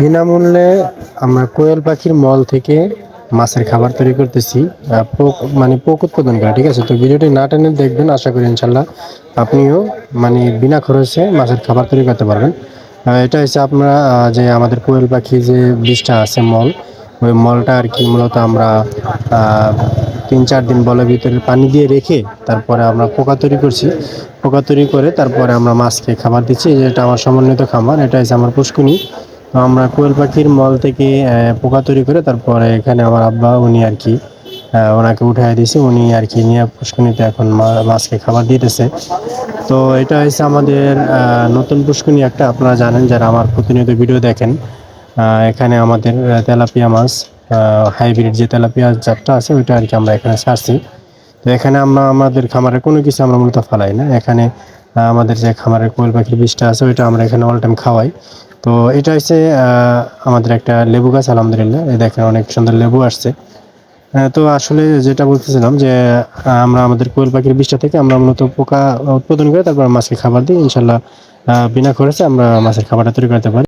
বিনামূল্যে আমরা কোয়েল পাখির মল থেকে মাছের খাবার তৈরি করতেছি। মানে পোক উৎপাদন করে, ঠিক আছে? তো ভিডিওটি না টেনে দেখবেন, আশা করি ইনশাল্লাহ আপনিও মানে বিনা খরচে মাছের খাবার তৈরি করতে পারবেন। এটা হচ্ছে আপনারা যে আমাদের কোয়েল পাখি যে বীজটা আছে মল, ওই মলটা আর কি মূলত আমরা তিন চার দিন বলের ভিতরে পানি দিয়ে রেখে তারপরে আমরা পোকা তৈরি করছি। পোকা তৈরি করে তারপরে আমরা মাছকে খাবার দিচ্ছি, যেটা আমার সমন্বিত খাবার এটা হচ্ছে আমার পুষ্কুনি তো আমরা কোয়েল পাখির মল থেকে পোকা তৈরি করে তারপরে এখানে আমার আব্বা উনি আর কি ওনাকে উঠাই দিয়েছি। উনি আর কি নিয়ে পুষ্কুনিতে এখন মাছকে খাবার দিতেছে। তো এটা হচ্ছে আমাদের নতুন পুষ্কুনি একটা। আপনারা জানেন যারা আমার প্রতিনিয়ত ভিডিও দেখেন এখানে আমাদের তেলাপিয়া মাছ হাইব্রিড যে তেলাপিয়া জাতটা আছে, ওইটা আর কি আমরা এখানে ছাড়ছি। তো এখানে আমরা, আমাদের খামারে কোনো কিছু আমরা মূলত ফালাই না। এখানে আমাদের যে খামারের কোয়েল পাখির বীজটা আছে, ওইটা আমরা এখানে অল টাইম খাওয়াই। তো এটা হচ্ছে আমাদের একটা লেবু গাছ, আলহামদুলিল্লাহ। এই দেখেন অনেক সুন্দর লেবু আসছে। তো আসলে যেটা বলতেছিলাম যে আমরা আমাদের কোয়েল পাখির বিষটা থেকে আমরা মূলত পোকা উৎপাদন করে তারপর মাছকে খাবার দিই। ইনশাল্লাহ বিনা খরচে আমরা মাছের খাবারটা তৈরি করতে পারি।